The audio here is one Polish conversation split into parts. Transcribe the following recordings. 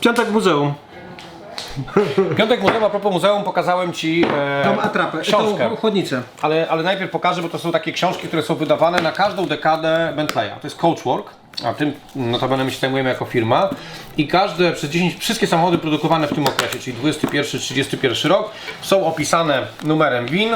Piątek w muzeum. Piątek muzeum, a propos muzeum, pokazałem Ci e, Tą atrapę, książkę. tą chłodnicę. Ale, ale najpierw pokażę, bo to są takie książki, które są wydawane na każdą dekadę Bentleya. To jest Coachwork, a tym notabene my się zajmujemy jako firma. I każde przez 10, wszystkie samochody produkowane w tym okresie, czyli 21-31 rok, są opisane numerem WIN.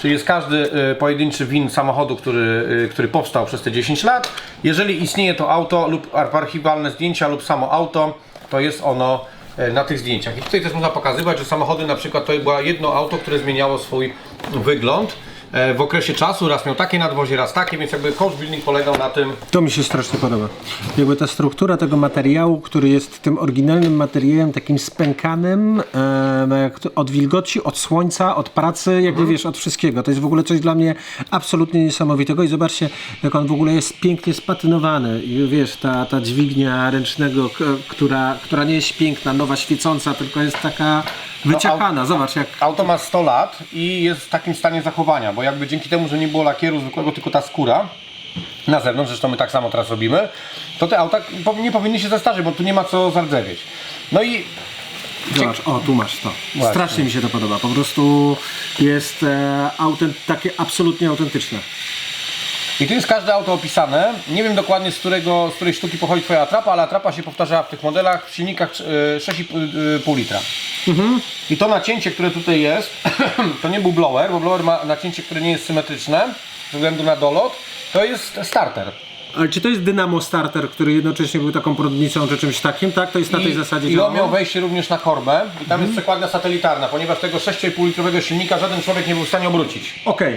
Czyli jest każdy y, pojedynczy win samochodu, który, y, który powstał przez te 10 lat. Jeżeli istnieje to auto lub archiwalne zdjęcia lub samo auto, to jest ono y, na tych zdjęciach. I tutaj też można pokazywać, że samochody na przykład to było jedno auto, które zmieniało swój wygląd e, w okresie czasu. Raz miał takie nadwozie, raz takie, więc jakby coach building polegał na tym, To mi się strasznie podoba. Jakby ta struktura tego materiału, który jest tym oryginalnym materiałem, takim spękanym e, od wilgoci, od słońca, od pracy, jakby wiesz, od wszystkiego. To jest w ogóle coś dla mnie absolutnie niesamowitego i zobaczcie, jak on w ogóle jest pięknie spatynowany. I wiesz, ta, ta dźwignia ręcznego, która, która nie jest piękna, nowa, świecąca, tylko jest taka wyciachana. Zobacz, jak Auto ma 100 lat i jest w takim stanie zachowania, bo jakby dzięki temu, że nie było lakieru zwykłego, tylko ta skóra na zewnątrz, zresztą my tak samo teraz robimy, to te auta nie powinny się zestarzeć, bo tu nie ma co zardzewieć. No i Zobacz, o tu masz to. Właśnie. Strasznie mi się to podoba. Po prostu jest e, autent, takie absolutnie autentyczne. I tu jest każde auto opisane. Nie wiem dokładnie z, którego, z której sztuki pochodzi Twoja atrapa, ale atrapa się powtarzała w tych modelach w silnikach e, 6,5 litra. I to nacięcie, które tutaj jest, to nie był blower, bo blower ma nacięcie, które nie jest symetryczne ze względu na dolot. To jest starter. Ale czy to jest Dynamo Starter, który jednocześnie był taką prądnicą czy czymś takim, tak? To jest na tej I, zasadzie I on miał wejście również na korbę i tam jest przekładnia satelitarna, ponieważ tego 6,5 litrowego silnika żaden człowiek nie był w stanie obrócić. Okej.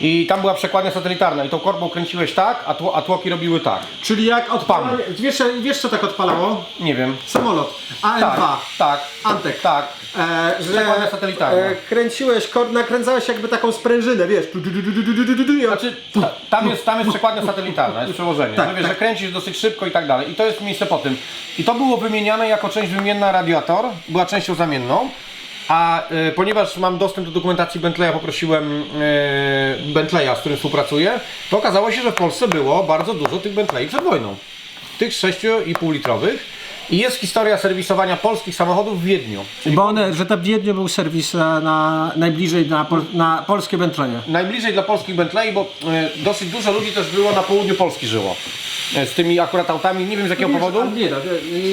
I tam była przekładnia satelitarna i tą korbą kręciłeś tak, a, tło, a tłoki robiły tak. Czyli jak odpalanie... Wiesz, wiesz co tak odpalało? Nie wiem. Samolot. AM2. Tak, tak. Antek. Tak. E, że Przekładnia satelitarna. e, kręciłeś, kor- nakręcałeś jakby taką sprężynę, wiesz. Du, du, du, du, du, du, du, i on- Znaczy, ta, tam, jest, tam jest przekładnia satelitarna, jest przełożenie. Tak, no wiesz, tak. że kręcisz dosyć szybko i tak dalej. I to jest miejsce po tym. I to było wymieniane jako część wymienna radiator, była częścią zamienną. A e, ponieważ mam dostęp do dokumentacji Bentleya, poprosiłem e, Bentleya, z którym współpracuję, to okazało się, że w Polsce było bardzo dużo tych Bentley przed wojną. Tych 6,5 litrowych. I jest historia serwisowania polskich samochodów w Wiedniu. Czyli Bo one, że tam w Wiedniu był serwis e, na, najbliżej na, pol, na polskie Bentleye. najbliżej dla polskich Bentley, bo e, dosyć dużo ludzi też było na południu Polski żyło. E, z tymi akurat autami, nie wiem z jakiego powodu. Nie, no,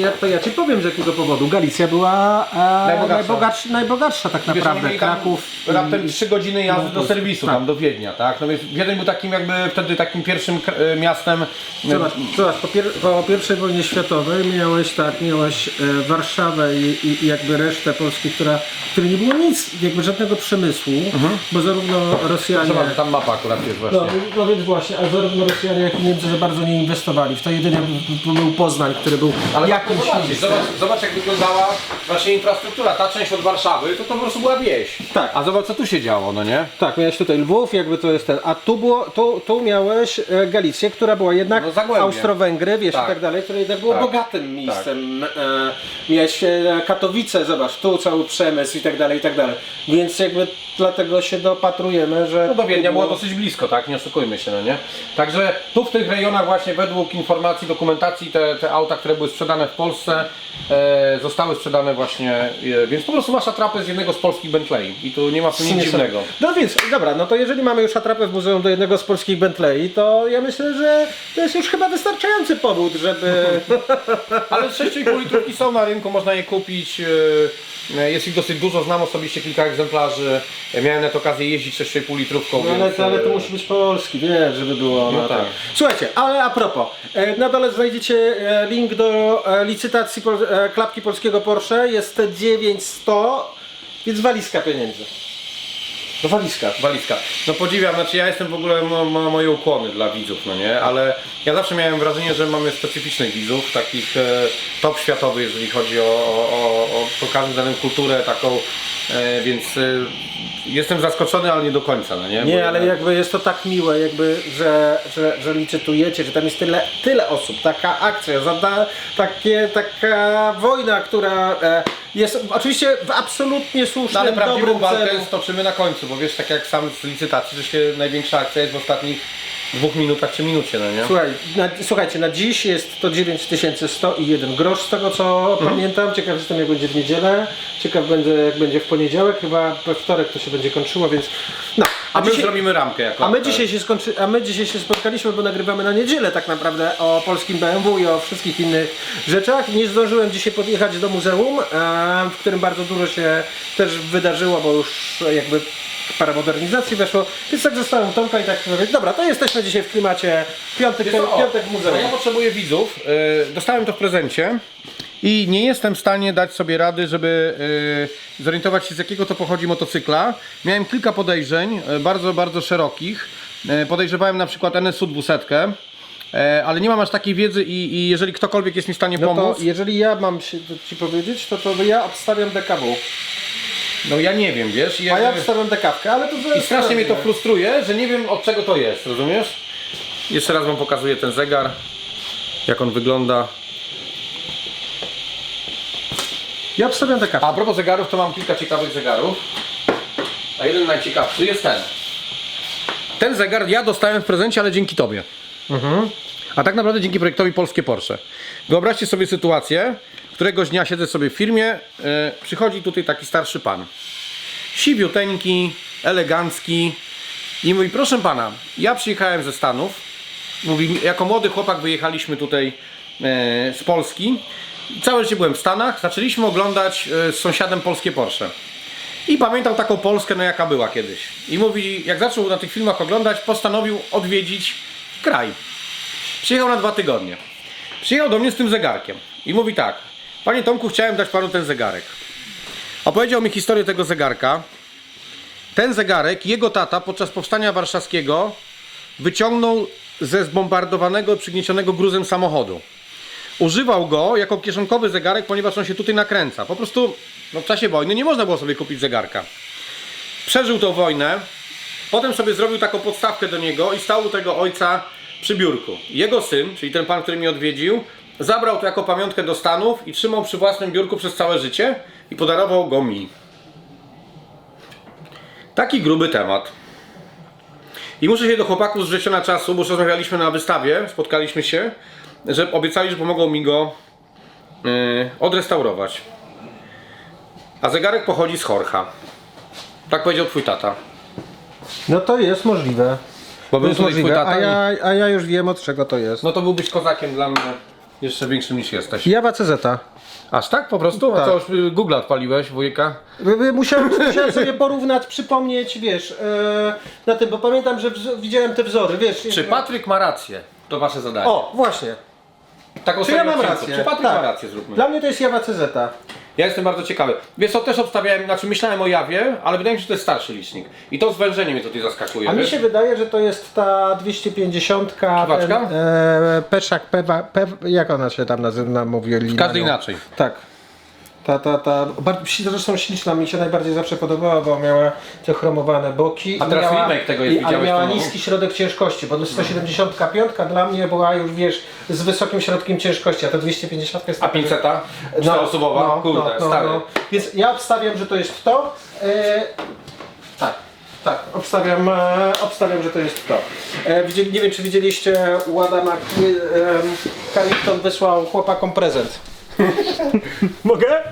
ja, to ja ci powiem z jakiego powodu. Galicja była e, Najbogatsza. najbogatsza, najbogatsza tak Wiesz, oni naprawdę. mieli tam Kraków. Raptem i- 3 godziny jazdy no, do to- serwisu, tak. tam do Wiednia, tak? No więc Wiedeń był takim jakby wtedy takim pierwszym kr- e, miastem. e, Zobacz, zobacz po, pier, po pierwszej wojnie światowej miałeś tak, miałeś e, Warszawę i, i, jakby resztę Polski, która, której nie było nic, jakby żadnego przemysłu, bo zarówno Rosjanie. Zobacz, tam mapa akurat jest właśnie. No, no więc właśnie, a zarówno Rosjanie, jak i Niemcy za bardzo nie inwestowali. W to jedynie był- Poznań, który był Ale jakimś zobaczysz, zobacz, zobacz jak wyglądała właśnie infrastruktura. Ta część od Warszawy to, to po prostu była wieś. Tak. A zobacz co tu się działo, no nie? Tak, miałeś tutaj Lwów, jakby to jest ten, a tu było, tu, tu miałeś e, Galicję, która była jednak No. Austro-Węgry, wiesz, Tak. i tak dalej, które jednak było Tak. bogatym miejscem. E, miałeś Katowice, zobacz, tu cały przemysł i tak dalej, i tak dalej. Więc jakby dlatego się dopatrujemy, że... No do Wiednia było dosyć blisko, tak? Nie oszukujmy się, no nie? Także tu w tych rejonach właśnie według informacji, dokumentacji te, te auta, które były sprzedane w Polsce e, zostały sprzedane właśnie, e, więc po prostu masz atrapę z jednego z polskich Bentley i tu nie ma w tym nic dziwnego. No więc, dobra, no to jeżeli mamy już atrapę w muzeum do jednego z polskich Bentley, to ja myślę, że to jest już chyba wystarczający powód, żeby... Ale 6,5 litrówki są na rynku, można je kupić. e, Jest ich dosyć dużo, znam osobiście kilka egzemplarzy. E, Miałem nawet okazję jeździć 6,5 litrówką. No ale, więc, to, ale to e, musi być polski, wiesz, żeby było. No No tak. tak. Słuchajcie, ale a propos, e, na dole znajdziecie e, link do e, licytacji e, klapki polskiego Porsche. Jest 9100, więc walizka pieniędzy. No walizka. Walizka. No podziwiam, znaczy ja jestem w ogóle, ma, ma moje ukłony dla widzów, no nie? Ale ja zawsze miałem wrażenie, że mamy specyficznych widzów, takich e, top światowych, jeżeli chodzi o, o, o, o pokażę daną kulturę taką, e, więc e, jestem zaskoczony, ale nie do końca, no nie? Bo Nie, ale jednak- jakby jest to tak miłe, jakby, że, że, że licytujecie, że tam jest tyle, tyle osób, taka akcja, zada, takie, taka wojna, która e, jest oczywiście w absolutnie No, słusznym, ale prawdziwą dobrym walkę celu. stoczymy na końcu, bo wiesz, tak jak sam z licytacji, że się największa akcja jest w ostatnich dwóch minutach czy minucie, no nie? Słuchaj, na, słuchajcie, na dziś jest to 9101 grosz z tego co Mhm. pamiętam. Ciekaw jestem jak będzie w niedzielę. Ciekaw będę jak będzie w poniedziałek. Chyba we wtorek to się będzie kończyło, więc no. A my dzisiaj- zrobimy ramkę jako A my, dzisiaj się skończy, a my dzisiaj się spotkaliśmy, bo nagrywamy na niedzielę tak naprawdę o polskim BMW i o wszystkich innych rzeczach. Nie zdążyłem dzisiaj podjechać do muzeum, e, w którym bardzo dużo się też wydarzyło, bo już jakby parę modernizacji weszło, więc tak zostałem Tomka i tak mówię, dobra, to jesteśmy dzisiaj w klimacie piątek, Wiesz co, piątek w muzeum. bo Ja potrzebuję widzów. Yy, dostałem to w prezencie i nie jestem w stanie dać sobie rady, żeby yy, zorientować się z jakiego to pochodzi motocykla. Miałem kilka podejrzeń, yy, bardzo, bardzo szerokich. Yy, podejrzewałem na przykład NSU 200, yy, ale nie mam aż takiej wiedzy i, i jeżeli ktokolwiek jest mi w stanie No to pomóc, jeżeli ja mam się, Ci powiedzieć, to, to ja obstawiam DKW. No ja nie wiem, wiesz. I A ja jakby- obstawiam dekawkę, ale to I strasznie mnie to frustruje, że nie wiem od czego to jest, rozumiesz? Jeszcze raz wam pokazuję ten zegar, jak on wygląda. Ja obstawiam dekawkę. A propos zegarów, to mam kilka ciekawych zegarów. A jeden najciekawszy jest ten. Ten zegar ja dostałem w prezencie, ale dzięki tobie. A tak naprawdę dzięki projektowi Polskie Porsche. Wyobraźcie sobie sytuację, któregoś dnia siedzę sobie w firmie, e, przychodzi tutaj taki starszy pan. Siwiuteńki, elegancki i mówi, proszę pana, ja przyjechałem ze Stanów, mówi, jako młody chłopak wyjechaliśmy tutaj e, z Polski. Całe życie byłem w Stanach, zaczęliśmy oglądać e, z sąsiadem polskie Porsche. I pamiętał taką Polskę, no jaka była kiedyś. I mówi, jak zaczął na tych filmach oglądać, postanowił odwiedzić kraj. Przyjechał na dwa tygodnie. Przyjechał do mnie z tym zegarkiem. I mówi tak, panie Tomku, chciałem dać panu ten zegarek. Opowiedział mi historię tego zegarka. Ten zegarek, jego tata podczas powstania warszawskiego wyciągnął ze zbombardowanego, przygniecionego gruzem samochodu. Używał go jako kieszonkowy zegarek, ponieważ on się tutaj nakręca. Po prostu no, w czasie wojny nie można było sobie kupić zegarka. Przeżył tą wojnę, potem sobie zrobił taką podstawkę do niego i stał u tego ojca przy biurku. Jego syn, czyli ten pan, który mnie odwiedził, zabrał to jako pamiątkę do Stanów i trzymał przy własnym biurku przez całe życie i podarował go mi. Taki gruby temat. I muszę się do chłopaków z września czasu, bo już rozmawialiśmy na wystawie, spotkaliśmy się, że obiecali, że pomogą mi go yy, odrestaurować. A zegarek pochodzi z Horcha. Tak powiedział twój tata. No to jest możliwe. Bo był jest tutaj twój możliwe. tata A i... ja, a ja już wiem od czego to jest. No to byłbyś kozakiem dla mnie jeszcze większym niż jesteś. Jawa CZ. Aż tak po prostu? A Tak. to już y, Google odpaliłeś, wujka? Musiałem, musiałem sobie porównać, przypomnieć, wiesz, e, na tym, bo pamiętam, że wz- widziałem te wzory, wiesz. Czy Patryk ma rację? To wasze zadanie. O, właśnie. Taką Czy ja mam rację? Czy Patryk Tak. ma rację, zróbmy. Dla mnie to jest Jawa CZ. Ja jestem bardzo ciekawy. Wiesz co, też obstawiałem, znaczy myślałem o jawie, ale wydaje mi się, że to jest starszy licznik. I to zwężenie mnie tutaj zaskakuje. A mi wiesz? się wydaje, że to jest ta 250 Kiwaczka? ten, e, Peszak, Pewa, Pew, jak ona się tam nazywa, mówili na Każdy inaczej. Tak. Ta, ta, ta, zresztą śliczna, mi się najbardziej zawsze podobała, bo miała te chromowane boki. A i teraz miała, remake tego jest, i, Ale miała no? niski środek ciężkości, bo 175 dla mnie była już, wiesz, z wysokim środkiem ciężkości, a ta 250 jest A 500? Czteroosobowa? Kurde, stary. Więc ja obstawiam, że to jest to. E, tak. Tak, obstawiam, e, obstawiam, że to jest to. E, widzi- nie wiem, czy widzieliście, u Adama e, Carrington wysłał chłopakom prezent. Mogę?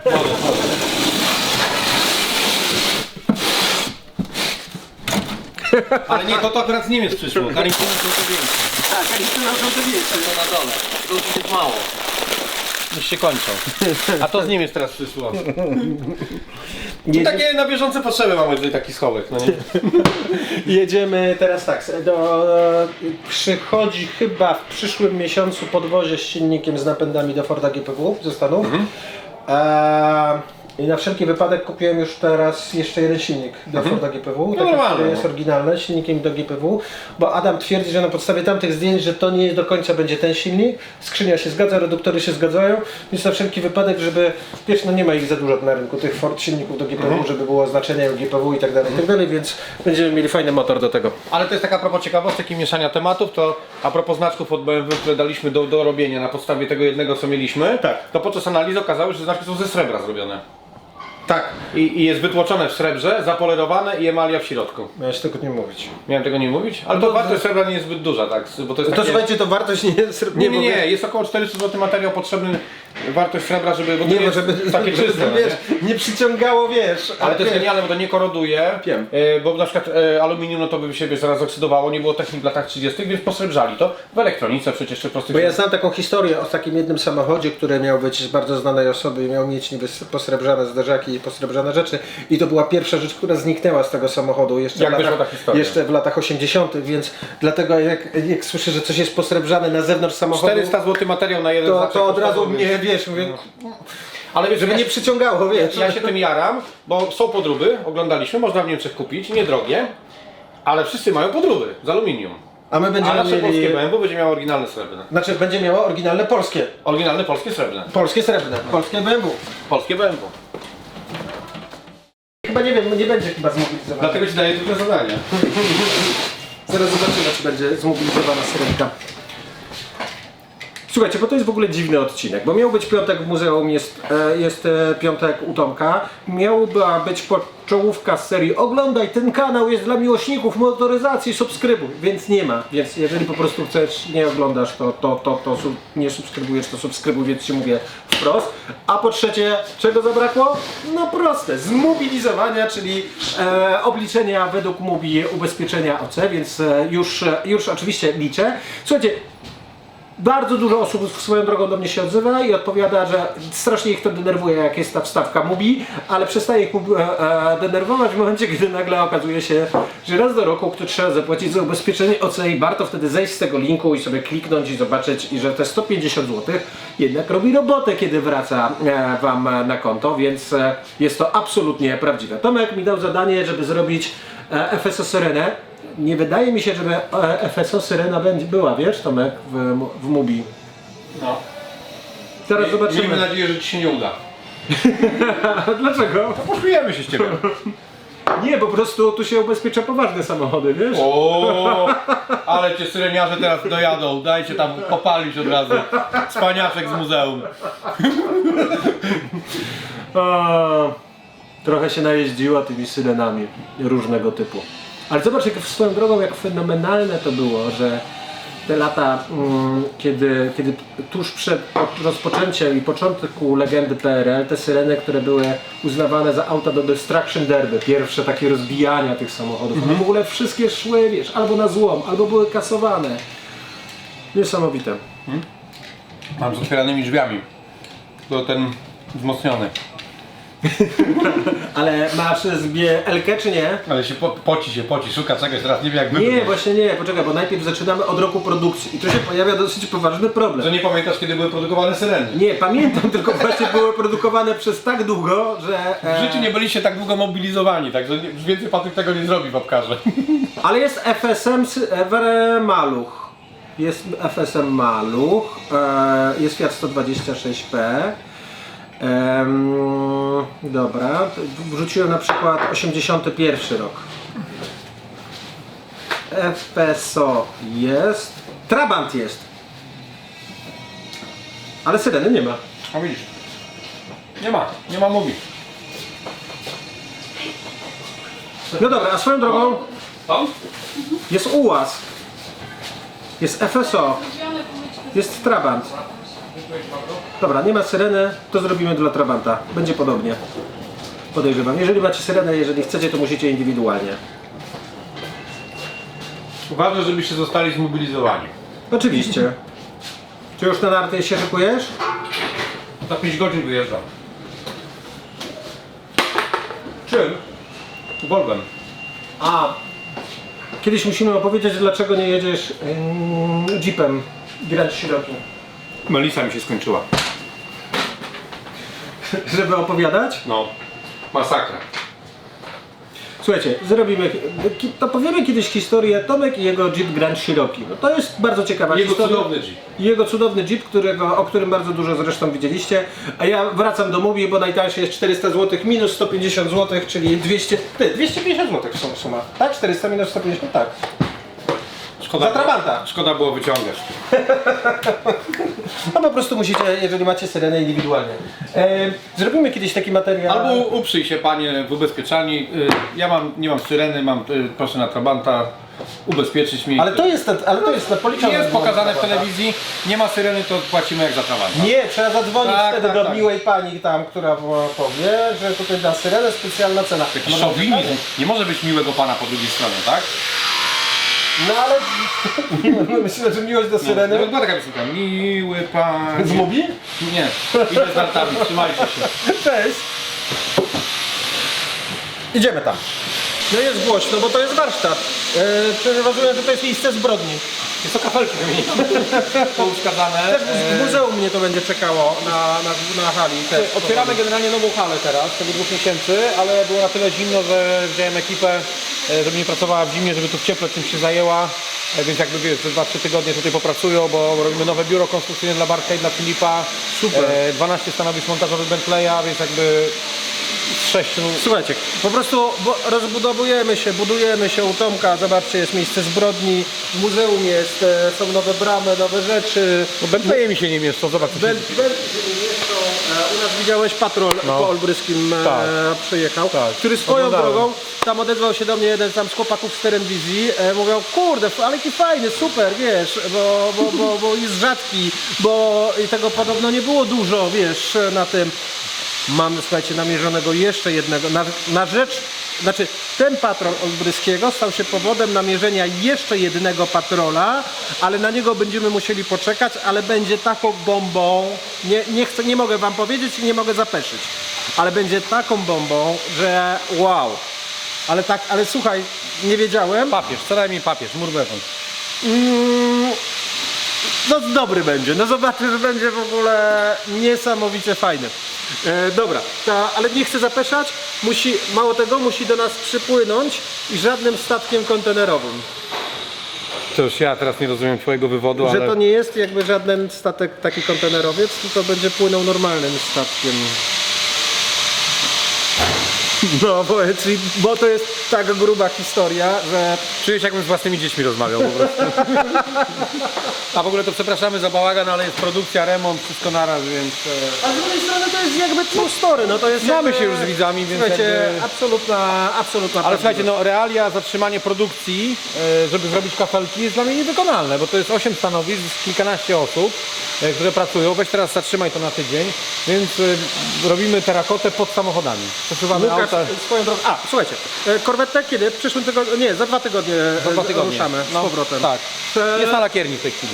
Ale nie, to, to akurat z Niemiec przyszło. Carringtony są to większe. Tak, Carrington są to więcej. To na dole. To jest mało. Już się kończą. A to z Niemiec teraz przyszło. I takie na bieżące potrzeby mamy tutaj taki schowek, no nie? Jedziemy teraz tak, do, przychodzi chyba w przyszłym miesiącu podwozie z silnikiem z napędami do Forda GPW ze Stanów. E, I na wszelki wypadek kupiłem już teraz jeszcze jeden silnik do Forda GPW, taki, normalne, który jest no. oryginalny, z silnikiem do GPW, bo Adam twierdzi, że na podstawie tamtych zdjęć, że to nie do końca będzie ten silnik, skrzynia się zgadza, reduktory się zgadzają, więc na wszelki wypadek, żeby, wiesz, no nie ma ich za dużo na rynku, tych Ford silników do GPW, żeby było oznaczenie GPW i tak dalej, i tak dalej, więc będziemy mieli fajny motor do tego. Ale to jest taka a propos ciekawostek i mieszania tematów, to a propos znaczków od BMW, które daliśmy do, do robienia na podstawie tego jednego, co mieliśmy, Tak. to podczas analizy okazało się, że znaczki są ze srebra zrobione. Tak. I, I jest wytłoczone w srebrze, zapolerowane i emalia w środku. Miałeś tego nie mówić. Miałem tego nie mówić? Ale to wartość srebra nie jest zbyt duża, tak? Bo to jest To takie... słuchajcie, to wartość nie jest... Nie, nie, nie, wiesz- jest około 400 zł materiał potrzebny, wartość srebra, żeby... Bo to Nie, jest żeby, takie czyste, no wiesz, nie? nie przyciągało, wiesz. Ale to jest wiesz, genialne, bo to nie koroduje, Wiem. e, bo na przykład e, aluminium no to by się wiesz, zaraz oksydowało, nie było technik w latach 30., więc posrebrzali to w elektronice przecież czy prostych... Bo ja znam taką historię o takim jednym samochodzie, który miał być z bardzo znanej osoby i miał mieć niby posrebrzane zderzaki i posrebrzane rzeczy. I to była pierwsza rzecz, która zniknęła z tego samochodu jeszcze, Jak w, wyszła latach, historia? jeszcze w latach 80., więc dlatego jak, jak słyszę, że coś jest posrebrzane na zewnątrz samochodu, 400 zł materiał na jeden to, to od razu podstawowy. mnie, wiesz, mówię, Ale wiesz, żeby ja, nie przyciągało, wiesz. ja się tym jaram, bo są podróby, oglądaliśmy, można w Niemczech kupić, niedrogie, ale wszyscy mają podróby z aluminium. A my A będziemy nasze polskie mieli... BMW będzie miało oryginalne srebrne. Znaczy będzie miało oryginalne polskie. Oryginalne polskie srebrne. Polskie srebrne. Polskie BMW. Polskie BMW. Chyba nie wiem, nie będzie chyba zmobilizowane. Dlatego ci daję tylko zadanie. Zaraz zobaczymy, czy będzie zmobilizowana syrenka. Słuchajcie, bo to jest w ogóle dziwny odcinek, bo miał być piątek w muzeum, jest, e, jest e, piątek u Tomka, być czołówka z serii Oglądaj, ten kanał jest dla miłośników motoryzacji, subskrybuj, więc nie ma, więc jeżeli po prostu chcesz, nie oglądasz, to, to, to, to sub, nie subskrybujesz, to subskrybuj, więc ci mówię wprost. A po trzecie, czego zabrakło? No proste, zmobilizowania, czyli e, obliczenia według MUBI ubezpieczenia OC, więc e, już, e, już oczywiście liczę. Słuchajcie, bardzo dużo osób swoją drogą do mnie się odzywa i odpowiada, że strasznie ich to denerwuje, jak jest ta wstawka MUBI, ale przestaje ich e, e, denerwować w momencie, kiedy nagle okazuje się, że raz do roku ktoś trzeba zapłacić za ubezpieczenie OC i warto wtedy zejść z tego linku i sobie kliknąć i zobaczyć, i że te 150 zł jednak robi robotę, kiedy wraca e, Wam na konto, więc jest to absolutnie prawdziwe. Tomek mi dał zadanie, żeby zrobić FSO Syrenę. Nie wydaje mi się, żeby e, FSO Syrena będzie była, wiesz Tomek, w, w MUBI. No. Teraz zobaczymy. Miejmy nadzieję, że ci się nie uda. Dlaczego? Poszujemy się z ciebie. Nie, po prostu tu się ubezpiecza poważne samochody, wiesz? O, ale cię syreniarze teraz dojadą. Dajcie tam popalić od razu. Spaniaczek z muzeum. A, trochę się najeździła tymi syrenami różnego typu. Ale zobacz, jak swoją drogą, jak fenomenalne to było, że te lata, mm, kiedy, kiedy tuż przed rozpoczęciem i początku legendy PRL, te syreny, które były uznawane za auta do Destruction Derby, pierwsze takie rozbijania tych samochodów, one w ogóle wszystkie szły, wiesz, albo na złom, albo były kasowane. Niesamowite. Mam z otwieranymi drzwiami. To ten wzmocniony. Ale masz zbie Elkę czy nie? Ale się po, poci się, poci, szuka czegoś, teraz nie wiem jak wybrać. Nie, właśnie nie, poczekaj, bo najpierw zaczynamy od roku produkcji i tu się pojawia dosyć poważny problem. Że nie pamiętasz kiedy były produkowane syreny. Nie, pamiętam, tylko właśnie były produkowane przez tak długo, że... W E, życiu nie byliście tak długo mobilizowani, także nie, już więcej Patryk tego nie zrobi w obkarze. Ale jest FSM Ever Maluch. Jest FSM Maluch, e, jest Fiat 126P. Em, dobra, wrzuciłem na przykład 81 rok. FSO jest. Trabant jest. Ale Syreny nie ma. A widzisz. Nie ma, nie ma mówi. No dobra, a swoją drogą Tam? jest UAZ. Jest FSO. Jest Trabant. Dobra, nie ma syreny, to zrobimy dla Trabanta. Będzie podobnie. Podejrzewam. Jeżeli macie syrenę, jeżeli chcecie, to musicie indywidualnie. Ważne, żebyście zostali zmobilizowani. Oczywiście. Czy już na narty się szykujesz? Za 5 godzin wyjeżdżam. Czym? Volvem. A. Kiedyś musimy opowiedzieć, dlaczego nie jedziesz ym, Jeepem Grand Cherokee. Melisa mi się skończyła. Żeby opowiadać? No. Masakra. Słuchajcie, zrobimy, ki- to powiemy kiedyś historię Tomek i jego Jeep Grand Cherokee. No to jest bardzo ciekawa Jego historia. cudowny Jeep. Jego cudowny Jeep, którego, o którym bardzo dużo zresztą widzieliście. A ja wracam do Mubi, bo najtańszy jest 400 zł minus 150 zł, czyli 200, ty, 250 zł w sum- suma. Tak? 400 minus 150? Tak. Szkoda, Za Trabanta. Szkoda było wyciągać. No po prostu musicie, jeżeli macie syrenę indywidualnie. E, zrobimy kiedyś taki materiał. Albo uprzyj się panie w ubezpieczalni. Y, Ja mam, nie mam syreny, mam y, proszę na Trabanta ubezpieczyć mi. Ale to jest, ale to jest na policzone. jest pokazane w telewizji, nie ma syreny, to płacimy jak za Trabanta. Nie, trzeba zadzwonić Tak, wtedy tak, do tak. miłej pani tam, która po- powie, że tutaj na syrenę specjalna cena. Szowinizm. Nie może być miłego pana po drugiej stronie, tak? No ale myślę, że miłość do syreny. No, była taka piosenka. Miły pan. Z Mubi? Nie, idę z nartami, trzymajcie się. Cześć. Idziemy tam. No jest głośno, bo to jest warsztat. E, rozumiem, że to jest miejsce zbrodni. Jest to kafelki. Pouszkadzane. Też w muzeum mnie to będzie czekało na, na, na hali. Też. Otwieramy generalnie nową halę teraz, w ciągu dwóch miesięcy, ale było na tyle zimno, że wziąłem ekipę, e, żeby nie pracowała w zimie, żeby tu w cieple czymś się zajęła. E, Więc jakby wiesz, ze 2-3 tygodnie tutaj popracują, bo robimy nowe biuro konstrukcyjne dla Bartka i dla Filipa. Super. E, 12 stanowisk montażowych Bentleya, więc jakby z 6 Słuchajcie, po prostu rozbudowujemy się, budujemy się u Tomka. Zobaczcie, jest miejsce zbrodni, w muzeum jest, e, są nowe bramy, nowe rzeczy. no Bentleye mi się nie mieszczą, zobacz. co się bel, e, u nas widziałeś patrol No. po Olbryskim e, Tak. przyjechał, Tak. który swoją Oglądałem. drogą, tam odezwał się do mnie jeden tam z chłopaków z Terenwizji, e, mówią, kurde, ale jaki fajny, super, wiesz, bo, bo, bo, bo jest rzadki, bo i tego podobno nie było dużo, wiesz, na tym. Mamy, słuchajcie, namierzonego jeszcze jednego, na, na rzecz, znaczy ten patrol Olbryskiego stał się powodem namierzenia jeszcze jednego patrola, ale na niego będziemy musieli poczekać, ale będzie taką bombą, nie, nie, chcę, nie mogę wam powiedzieć i nie mogę zapeszyć, ale będzie taką bombą, że wow. Ale tak, ale słuchaj, nie wiedziałem, Papież, co najmniej papież, mur wewnątrz. Mm, no dobry będzie, no zobaczysz, że będzie w ogóle niesamowicie fajny. E, dobra, ta, ale nie chcę zapeszać, musi, mało tego, musi do nas przypłynąć i żadnym statkiem kontenerowym. To już ja teraz nie rozumiem twojego wywodu, Że ale... to nie jest jakby żaden statek taki kontenerowiec, tylko będzie płynął normalnym statkiem. No, powiedz, czyli- bo to jest tak gruba historia, że Czuję się jakbym z własnymi dziećmi rozmawiał po prostu. A w ogóle to przepraszamy za bałagan, ale jest produkcja, remont, wszystko naraz, więc... e, A z drugiej strony to jest jakby true story, no to jest Znamy jakby, się już z widzami, więc Słuchajcie, jakby- absolutna, absolutna Ale słuchajcie, no realia, zatrzymanie produkcji, e, żeby zrobić kafelki jest dla mnie niewykonalne, bo to jest 8 stanowisk, kilkanaście osób, e, które pracują. Weź teraz zatrzymaj to na tydzień, więc robimy terakotę pod samochodami. Przesuwamy Łukasz, swoją drogą. A, słuchajcie, e, korwetę kiedy? W przyszłym tygodniu, nie, za dwa tygodnie, Za dwa tygodnie. ruszamy No, z powrotem. Tak. E, Jest na lakierni w tej chwili.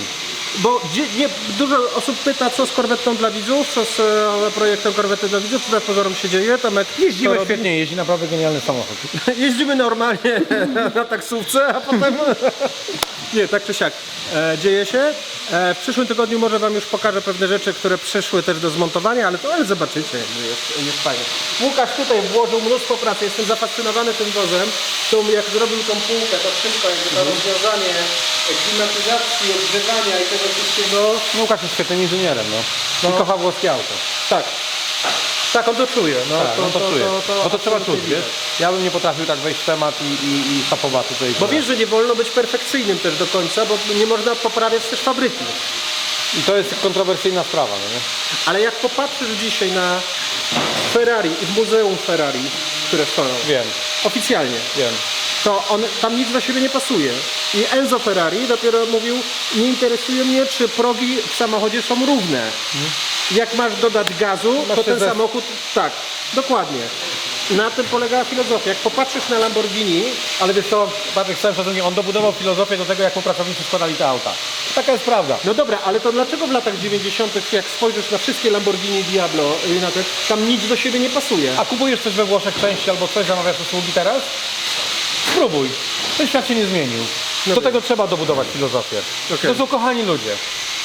Bo nie, dużo osób pyta, co z korwetą dla widzów, co z e, projektem korwety dla widzów, co tak pozorom się dzieje. Tomek Jeździmy to robi. świetnie, jeździ naprawdę genialny samochód. Jeździmy normalnie na taksówce, a potem... Nie, tak czy siak. E, dzieje się. E, w przyszłym tygodniu może Wam już pokażę pewne rzeczy, które przyszły też do zmontowania, ale to ale zobaczycie, że jest, jest fajnie. Łukasz tutaj włożył mnóstwo pracy, jestem zafascynowany tym wozem. Tą, jak zrobił tą półkę, to wszystko, jakby to rozwiązanie e, klimatyzacji, ogrzewania i tego wszystkiego. No Łukasz jest świetnym inżynierem, no. I kocha włoskie auto. Tak. Tak, on to czuje. No, Tak, no to, czuję. Bo to trzeba absolutnie czuć, wiesz? Ja bym nie potrafił tak wejść w temat i, i, i sapować tutaj. Bo wiesz, że nie wolno być perfekcyjnym też do końca, bo nie można poprawiać też fabryki. I to jest kontrowersyjna sprawa, no nie? Ale jak popatrzysz dzisiaj na Ferrari i w muzeum Ferrari, które stoją, Wiem, oficjalnie, wiem. To on, tam nic do siebie nie pasuje. I Enzo Ferrari dopiero mówił, nie interesuje mnie, czy progi w samochodzie są równe. Jak masz dodać gazu, Masz to ten te- samochód, tak, dokładnie. Na tym polegała filozofia. Jak popatrzysz na Lamborghini, Ale wiesz co, Patryk, z całym szacunkiem, on dobudował filozofię do tego, jak mu pracownicy składali te auta. Taka jest prawda. No dobra, ale to dlaczego w latach 90. jak spojrzysz na wszystkie Lamborghini Diablo i na te, tam nic do siebie nie pasuje? A kupujesz coś we Włoszech części albo coś, zamawiasz usługi teraz? Spróbuj. Ten świat się nie zmienił. No do wiem. tego trzeba dobudować filozofię. Okej. To są kochani ludzie.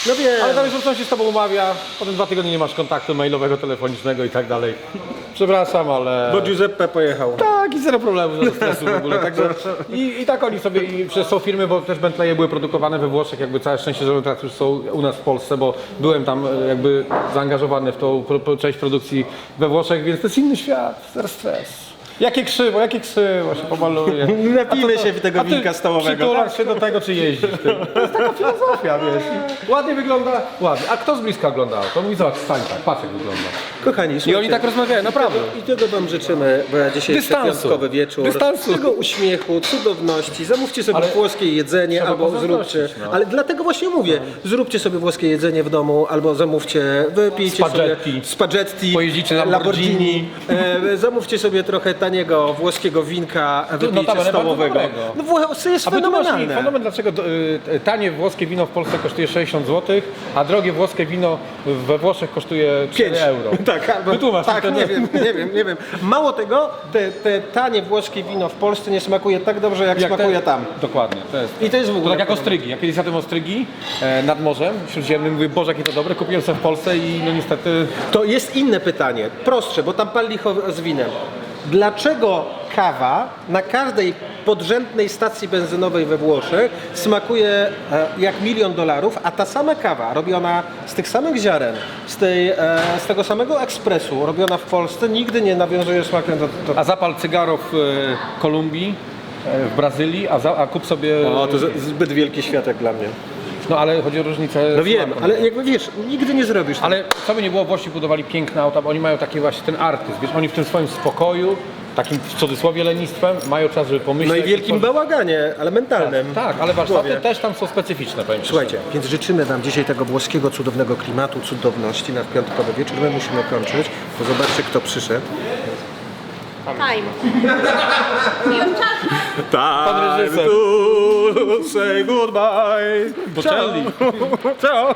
No wiem. Ale tam już on się z tobą umawia, potem dwa tygodnie nie masz kontaktu mailowego, telefonicznego i tak dalej. Przepraszam, ale... Bo Giuseppe pojechał. Tak, i zero problemu, zero stresu w ogóle. Także i, I tak oni sobie, i przez są firmy, bo też Bentleye były produkowane we Włoszech, jakby całe szczęście, że one teraz już są u nas w Polsce, bo byłem tam e, jakby zaangażowany w tą pro, pro, część produkcji we Włoszech, więc to jest inny świat, zero stres. Jakie krzywo, jakie krzywo się pomaluje. Napijmy się tego A ty winka stołowego. Przytulasz się do tego, czy jeździsz. Ty. To jest taka filozofia, wiesz. Ładnie wygląda, ładnie. A kto z bliska oglądał? To mówi, zobacz, stań tak, patrz jak wygląda. Kochani, I oni tak rozmawiają, naprawdę. I tego wam życzymy, bo ja dzisiaj jest Dystansu. piątkowy wieczór. Dystansu. Tego uśmiechu, cudowności. Zamówcie sobie Ale włoskie jedzenie trzeba albo pozazdrościć, zróbcie. no. Ale dlatego właśnie mówię, zróbcie sobie włoskie jedzenie w domu albo zamówcie, wypijcie Spaghetti. sobie spaghetti, Pojeździcie na Lamborghini. e, zamówcie sobie trochę taniego włoskiego winka, wypijcie notabene bardzo stołowego. No włosy jest A fenomenalne. fenomen, dlaczego y, tanie włoskie wino w Polsce kosztuje 60 zł, a drogie włoskie wino we Włoszech kosztuje 4 Pięć. euro. Tak, albo, Wytłumacz tak to, nie nie? wiem, nie wiem, nie wiem. Mało tego, te, te tanie włoskie wino w Polsce nie smakuje tak dobrze, jak, Jak smakuje te- tam. Dokładnie. To jest, I to jest w to ogóle... tak jak ostrygi. Ja kiedyś jadłem ostrygi e, nad morzem śródziemnym, mówię, Boże, jakie to dobre, kupiłem sobie w Polsce i no niestety... To jest inne pytanie, prostsze, bo tam pal licho z winem. Dlaczego kawa na każdej podrzędnej stacji benzynowej we Włoszech smakuje e, jak milion dolarów, a ta sama kawa robiona z tych samych ziaren, z, tej, e, z tego samego ekspresu, robiona w Polsce, nigdy nie nawiązuje smakiem do, do A zapal cygaro w e, Kolumbii, w Brazylii, a, za, a kup sobie... O, to zbyt wielki światek dla mnie. No ale chodzi o różnicę No wiem, smaku. ale jakby wiesz, nigdy nie zrobisz tego. Ale co by nie było, Włosi budowali piękne auta, bo oni mają taki właśnie ten artyzm, wiesz, oni w tym swoim spokoju, takim w cudzysłowie lenistwem, mają czas, żeby pomyśleć. No i wielkim tworzyć- bałaganie, ale mentalnym. Tak, ale w głowie. warsztaty też tam są specyficzne, powiem ci Słuchajcie, więc życzymy Wam dzisiaj tego włoskiego, cudownego klimatu, cudowności na piątkowy wieczór. My musimy kończyć, bo zobaczcie kto przyszedł. Time. Już czas. Pan reżyser. say goodbye. Poczęli. Ciao.